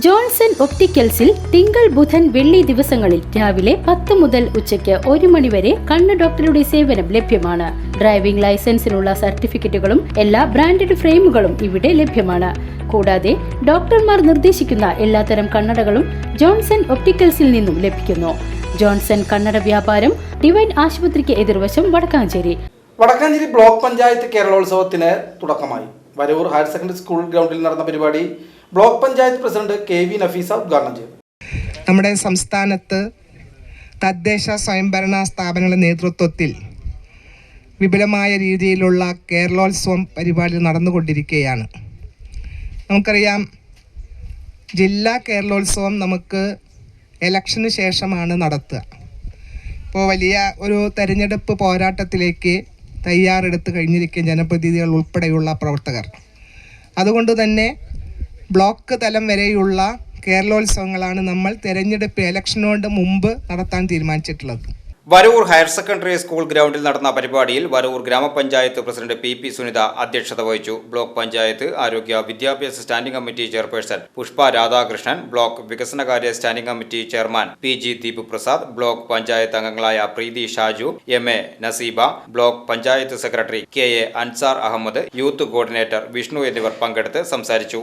Johnson ഒപ്റ്റിക്കൽസിൽ തിങ്കൾ ബുധൻ വെള്ളി ദിവസങ്ങളിൽ രാവിലെ പത്ത് മുതൽ ഉച്ചയ്ക്ക് ഒരു മണിവരെ കണ്ണ് ഡോക്ടറുടെ സേവനം ലഭ്യമാണ്. ഡ്രൈവിംഗ് ലൈസൻസിനുള്ള സർട്ടിഫിക്കറ്റുകളും എല്ലാ ബ്രാൻഡഡ് ഫ്രെയിമുകളും ഇവിടെ ലഭ്യമാണ്. കൂടാതെ ഡോക്ടർമാർ നിർദ്ദേശിക്കുന്ന എല്ലാത്തരം കണ്ണടകളും ജോൺസൺ ഒപ്റ്റിക്കൽസിൽ നിന്നും ലഭിക്കുന്നു. ജോൺസൺ കണ്ണട വ്യാപാരം ഡിവൈൻ ആശുപത്രിക്ക് എതിർവശം വടക്കാഞ്ചേരി. വടക്കാഞ്ചേരി ബ്ലോക്ക് പഞ്ചായത്ത് കേരളോത്സവത്തിന് തുടക്കമായി. വരവൂർ ഹയർ സെക്കൻഡറി സ്കൂൾ ഗ്രൗണ്ടിൽ നടന്ന പരിപാടി block panchayat president K V Nafeesa ഉദ്ഘാടനം ചെയ്തു നമ്മുടെ സംസ്ഥാനത്ത് തദ്ദേശ സ്വയംഭരണ സ്ഥാപനങ്ങളുടെ നേതൃത്വത്തിൽ വിപുലമായ രീതിയിലുള്ള കേരളോത്സവം പരിപാടി നടന്നുകൊണ്ടിരിക്കുകയാണ്. നമുക്കറിയാം ജില്ലാ കേരളോത്സവം നമുക്ക് ഇലക്ഷന് ശേഷമാണ് നടത്തുക. ഇപ്പോൾ വലിയ ഒരു തെരഞ്ഞെടുപ്പ് പോരാട്ടത്തിലേക്ക് തയ്യാറെടുത്ത് കഴിഞ്ഞിരിക്കും ജനപ്രതിനിധികൾ ഉൾപ്പെടെയുള്ള പ്രവർത്തകർ. അതുകൊണ്ട് തന്നെ ബ്ലോക്ക് തലം വരെയുള്ള കേരളോത്സവങ്ങളാണ് നമ്മൾ തെരഞ്ഞെടുപ്പ് ഇലക്ഷനോട് മുമ്പ് നടത്താൻ തീരുമാനിച്ചിട്ടുള്ളത്. വരൂർ ഹയർ സെക്കൻഡറി സ്കൂൾ ഗ്രൗണ്ടിൽ നടന്ന പരിപാടിയിൽ വരൂർ ഗ്രാമപഞ്ചായത്ത് പ്രസിഡന്റ് പി പി സുനിത അധ്യക്ഷത വഹിച്ചു. ബ്ലോക്ക് പഞ്ചായത്ത് ആരോഗ്യ വിദ്യാഭ്യാസ standing committee chairperson Pushpa Radhakrishnan block വികസനകാര്യ standing committee chairman P G Deep Prasad block panchayat അംഗങ്ങളായ Preethi Shaju M A Naseeba block panchayat secretary K A Ansar Ahammed youth coordinator Vishnu എന്നിവർ പങ്കെടുത്ത് സംസാരിച്ചു.